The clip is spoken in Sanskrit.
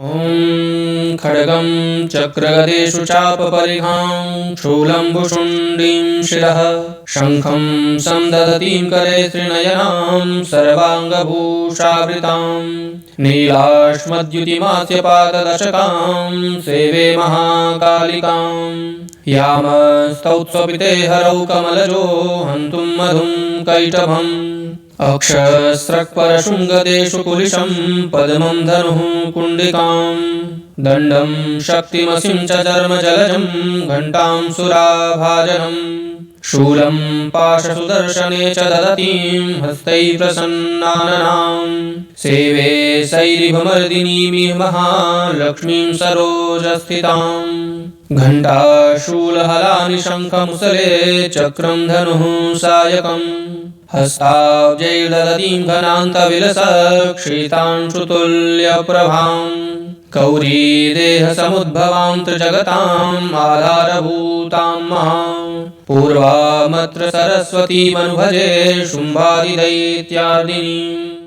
ॐ खड्गं चक्रगदेषु चापपरिघां शूलम्बुशुण्डीं शिरः शङ्खं सन्ददतीं करे त्रिनयनां सर्वाङ्गभूषावृतां नीलाश्मद्युतिमास्यपाददशकां सेवे महाकालिकाम् यामस्तौत्स्वपिते हरौ कमलजो हन्तुं मधुं कैटभम्। अक्षस्रक्परशृङ्गदेषु कुलिशं पद्मं धनुः कुण्डिकां दण्डं शक्तिमसिं च चर्मजलजं घण्टां सुराभाजनम्। शूलं पाशसुदर्शने च ददतीं हस्तैः प्रसन्नाननां सेवे शैरिभमर्दिनीमिह महालक्ष्मीं सरोजस्थिताम्। घण्टाशूलहलानि शङ्खमुसले चक्रं धनुः सायकम् हस्ताब्जैर्दधतीं घनान्तविलसक्षितांशुतुल्यप्रभाम् कौरीदेहसमुद्भवां त्रिजगताम् आधारभूतां महाम् पूर्वामत्र सरस्वतीमनुभजे शुम्भादिदैत्यादिनीम्